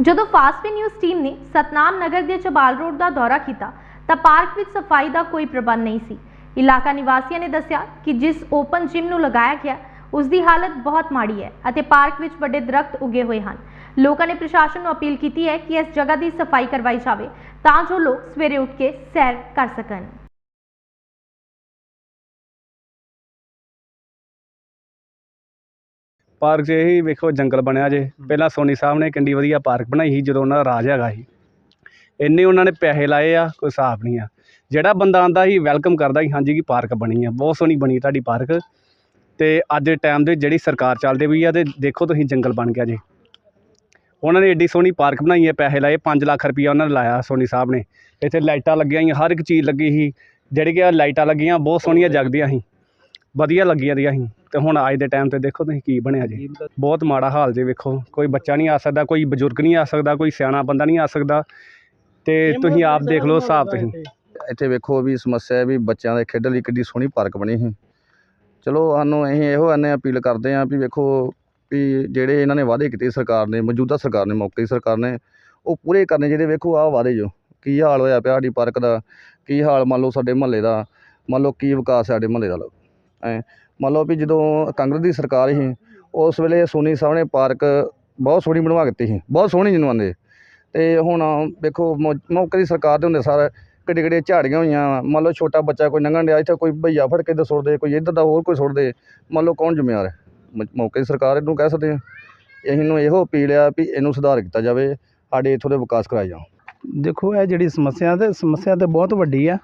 ਜਦੋਂ Fastway news team ਨੇ ਸਤਨਾਮ ਨਗਰ ਦੇ ਚਬਾਲ ਰੋਡ ਦਾ ਦੌਰਾ ਕੀਤਾ, ਤਾਂ ਪਾਰਕ ਵਿੱਚ ਸਫ਼ਾਈ ਦਾ ਕੋਈ ਪ੍ਰਬੰਧ ਨਹੀਂ ਸੀ। ਇਲਾਕਾ ਨਿਵਾਸੀਆਂ ਨੇ ਦੱਸਿਆ ਕਿ ਜਿਸ ਓਪਨ ਜਿਮ ਨੂੰ ਲਗਾਇਆ ਗਿਆ ਉਸ ਦੀ ਹਾਲਤ ਬਹੁਤ ਮਾੜੀ ਹੈ ਅਤੇ ਪਾਰਕ ਵਿੱਚ ਵੱਡੇ ਦਰਖਤ ਉੱਗੇ ਹੋਏ ਹਨ। ਲੋਕਾਂ ਨੇ ਪ੍ਰਸ਼ਾਸਨ ਨੂੰ ਅਪੀਲ ਕੀਤੀ ਹੈ ਕਿ ਇਸ ਜਗ੍ਹਾ ਦੀ ਸਫ਼ਾਈ ਕਰਵਾਈ ਜਾਵੇ, ਤਾਂ ਜੋ ਲੋਕ ਸਵੇਰੇ ਉੱਠ ਕੇ ਸੈਰ ਕਰ ਸਕਣ। ਪਾਰਕ 'ਚ ਇਹੀ ਵੇਖੋ ਜੰਗਲ ਬਣਿਆ ਜੇ। ਪਹਿਲਾਂ ਸੋਨੀ ਸਾਹਿਬ ਨੇ ਕਿੰਨੀ ਵਧੀਆ ਪਾਰਕ ਬਣਾਈ ਸੀ ਜਦੋਂ ਉਹਨਾਂ ਦਾ ਰਾਜ ਹੈਗਾ ਸੀ। ਇੰਨੇ ਉਹਨਾਂ ਨੇ ਪੈਸੇ ਲਾਏ ਆ ਕੋਈ ਹਿਸਾਬ ਨਹੀਂ ਆ। ਜਿਹੜਾ ਬੰਦਾ ਆਂਦਾ ਸੀ ਵੈਲਕਮ ਕਰਦਾ ਸੀ ਹਾਂਜੀ ਕਿ ਪਾਰਕ ਬਣੀ ਆ ਬਹੁਤ ਸੋਹਣੀ ਬਣੀ ਤੁਹਾਡੀ ਪਾਰਕ। ਤੇ ਅੱਜ ਦੇ ਟਾਈਮ ਦੇ ਜਿਹੜੀ ਸਰਕਾਰ ਚੱਲਦੇ ਪਈ ਆ ਤੇ ਦੇਖੋ ਤੁਸੀਂ ਜੰਗਲ ਬਣ ਗਿਆ ਜੇ। ਉਹਨਾਂ ਨੇ ਏਡੀ ਸੋਹਣੀ ਪਾਰਕ ਬਣਾਈ ਹੈ ਪੈਸੇ ਲਾਏ 5 ਲੱਖ ਰੁਪਈਆ ਉਹਨਾਂ ਨੇ ਲਾਇਆ ਸੋਨੀ ਸਾਹਿਬ ਨੇ। ਇੱਥੇ ਲਾਈਟਾਂ ਲੱਗੀਆਂ ਹੋਈਆਂ ਹਰ ਇੱਕ ਚੀਜ਼ ਲੱਗੀ ਸੀ। ਜਿਹੜੀ ਕਿ ਲਾਈਟਾਂ ਲੱਗੀਆਂ ਬਹੁਤ ਸੋਹਣੀਆਂ ਜਗਦੀਆਂ ਸੀ। ਵਧੀਆ ਲੱਗੀਆਂ ਦੀਆਂ ਸੀ। ਤੇ ਹੁਣ ਅੱਜ ਦੇ ਟਾਈਮ ਤੇ ਦੇਖੋ ਤੁਸੀਂ ਕੀ ਬਣਿਆ ਜੀ। ਬਹੁਤ ਮਾੜਾ ਹਾਲ ਜੇ ਵੇਖੋ। ਕੋਈ ਬੱਚਾ ਨਹੀਂ ਆ ਸਕਦਾ ਕੋਈ ਬਜ਼ੁਰਗ ਨਹੀਂ ਆ ਸਕਦਾ ਕੋਈ ਸਿਆਣਾ ਬੰਦਾ ਨਹੀਂ ਆ ਸਕਦਾ। ਤੇ ਤੁਸੀਂ ਆਪ ਦੇਖ ਲਓ ਹਿਸਾਬ ਤੁਸੀਂ। ਇੱਥੇ? ਵੇਖੋ ਵੀ ਸਮੱਸਿਆ ਹੈ ਵੀ ਬੱਚਿਆਂ ਦੇ ਖੇਡਣ ਲਈ ਕਿੱਡੀ ਸੋਹਣੀ ਪਾਰਕ ਬਣੀ ਸੀ। ਚਲੋ ਸਾਨੂੰ ਅਸੀਂ ਇਹੋ ਆਨੇ ਅਪੀਲ ਕਰਦੇ ਹਾਂ ਵੀ ਵੇਖੋ ਵੀ ਜਿਹੜੇ ਇਹਨਾਂ ਨੇ ਵਾਅਦੇ ਕੀਤੇ ਸਰਕਾਰ ਨੇ ਮੌਜੂਦਾ ਸਰਕਾਰ ਨੇ ਮੌਕੇ ਦੀ ਸਰਕਾਰ ਨੇ ਉਹ ਪੂਰੇ ਕਰਨੇ ਜਿਹੜੇ ਵੇਖੋ ਆਹ ਵਾਅਦੇ ਜੋ। ਕੀ ਹਾਲ ਹੋਇਆ ਪਿਆ ਸਾਡੀ ਪਾਰਕ ਦਾ ਕੀ ਹਾਲ ਮੰਨ ਲਓ ਸਾਡੇ ਮਹੱਲੇ ਦਾ ਮੰਨ ਲਓ ਕੀ ਵਿਕਾਸ ਸਾਡੇ ਮਹੱਲੇ ਦਾ। ਮੰਨ ਲਓ ਵੀ ਜਦੋਂ ਕਾਂਗਰਸ ਦੀ ਸਰਕਾਰ ਸੀ, ਉਸ ਵੇਲੇ ਸੋਨੀ ਸਾਹਿਬ ਨੇ ਪਾਰਕ ਬਹੁਤ ਸੋਹਣੀ ਬਣਵਾ ਦਿੱਤੀ ਸੀ, ਬਹੁਤ ਸੋਹਣੀ ਜਿਹਨੂੰ ਆਂਦੇ। ਤੇ ਹੁਣ ਵੇਖੋ ਮੌਕੇ ਦੀ ਸਰਕਾਰ ਦੇ ਹੁੰਦੇ ਸਾਰਾ ਕਿੱਡੇ ਕਿੱਡੇ ਝਾੜੀਆਂ ਹੋਈਆਂ, ਮੰਨ ਲਓ ਛੋਟਾ ਬੱਚਾ ਕੋਈ ਲੰਘਣ ਡਿਆ, ਇੱਥੇ ਕੋਈ ਭਈਆ ਫੜ ਕੇ ਇੱਧਰ ਸੁੱਟ ਦੇ ਕੋਈ ਇੱਧਰ ਦਾ ਹੋਰ ਕੋਈ ਸੁੱਟ ਦੇ ਮੰਨ ਲਓ ਕੌਣ ਜ਼ਿੰਮੇਵਾਰ ਹੈ? ਮੌਕੇ ਦੀ ਸਰਕਾਰ ਇਹਨੂੰ ਕਹਿ ਸਕਦੇ ਆ। ਇਹਨੂੰ ਇਹੋ ਅਪੀਲ ਆ ਵੀ ਇਹਨੂੰ ਸੁਧਾਰ ਕੀਤਾ ਜਾਵੇ, ਸਾਡੇ ਇੱਥੋਂ ਦੇ ਵਿਕਾਸ ਕਰਾਇਆ ਜਾਣ। ਦੇਖੋ, ਇਹ ਜਿਹੜੀ ਸਮੱਸਿਆ ਤੇ ਸਮੱਸਿਆ ਤੇ ਬਹੁਤ ਵੱਡੀ ਆ।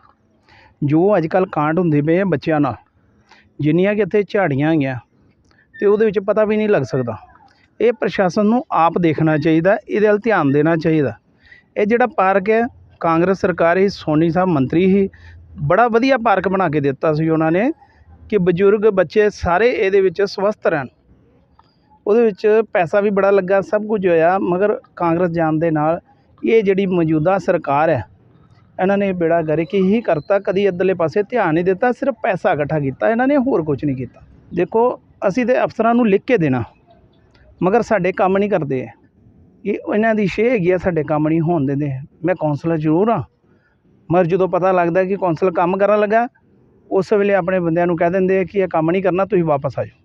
ਜੋ ਅੱਜ ਕੱਲ ਕਾਂਡ ਹੁੰਦੇ ਪਏ ਆ ਬੱਚਿਆਂ ਨਾਲ ਜਿੰਨੀਆਂ ਕਿ ਇੱਥੇ ਝਾੜੀਆਂ ਹੈਗੀਆਂ, ਤੇ ਉਹਦੇ ਵਿੱਚ ਪਤਾ ਵੀ ਨਹੀਂ ਲੱਗ ਸਕਦਾ। ਇਹ ਪ੍ਰਸ਼ਾਸਨ ਨੂੰ ਆਪ ਦੇਖਣਾ ਚਾਹੀਦਾ, ਇਹਦੇ ਵੱਲ ਧਿਆਨ ਦੇਣਾ ਚਾਹੀਦਾ। ਇਹ ਜਿਹੜਾ ਪਾਰਕ ਹੈ, ਕਾਂਗਰਸ ਸਰਕਾਰ ਹੀ, ਸੋਨੀ ਸਾਹਿਬ ਮੰਤਰੀ ਹੀ, ਬੜਾ ਵਧੀਆ ਪਾਰਕ ਬਣਾ ਕੇ ਦਿੱਤਾ ਸੀ ਉਹਨਾਂ ਨੇ ਕਿ ਬਜ਼ੁਰਗ ਬੱਚੇ ਸਾਰੇ ਇਹਦੇ ਵਿੱਚ ਸਵਸਥ ਰਹਿਣ। ਉਹਦੇ ਵਿੱਚ ਪੈਸਾ ਵੀ ਬੜਾ ਲੱਗਾ, ਸਭ ਕੁਝ ਹੋਇਆ, ਮਗਰ ਕਾਂਗਰਸ ਜਾਣ ਦੇ ਨਾਲ ਇਹ ਜਿਹੜੀ ਮੌਜੂਦਾ ਸਰਕਾਰ ਹੈ ਇਹਨਾਂ ਨੇ ਬੇੜਾ ਗਰਕ ਹੀ ਕਰਤਾ, ਕਦੀ ਇੱਧਰਲੇ ਪਾਸੇ ਧਿਆਨ ਨਹੀਂ ਦਿੱਤਾ, ਸਿਰਫ ਪੈਸਾ ਇਕੱਠਾ ਕੀਤਾ, ਇਹਨਾਂ ਨੇ ਹੋਰ ਕੁਝ ਨਹੀਂ ਕੀਤਾ। ਦੇਖੋ, ਅਸੀਂ ਤੇ ਅਫਸਰਾਂ ਨੂੰ ਲਿਖ ਕੇ ਦੇਣਾ, ਮਗਰ ਸਾਡੇ ਕੰਮ ਨਹੀਂ ਕਰਦੇ। ਇਹ ਇਹਨਾਂ ਦੀ ਸ਼ੇ ਹੈਗੀ ਆ, ਸਾਡੇ ਕੰਮ ਨਹੀਂ ਹੋਣ ਦਿੰਦੇ। ਮੈਂ ਕੌਂਸਲਰ ਜ਼ਰੂਰ ਹਾਂ, ਮਗਰ ਜਦੋਂ ਪਤਾ ਲੱਗਦਾ ਕਿ ਕੌਂਸਲ ਕੰਮ ਕਰਨ ਲੱਗਾ, ਉਸ ਵੇਲੇ ਆਪਣੇ ਬੰਦਿਆਂ ਨੂੰ ਕਹਿ ਦਿੰਦੇ ਕਿ ਇਹ ਕੰਮ ਨਹੀਂ ਕਰਨਾ, ਤੁਸੀਂ ਵਾਪਸ ਆ ਜਾਓ।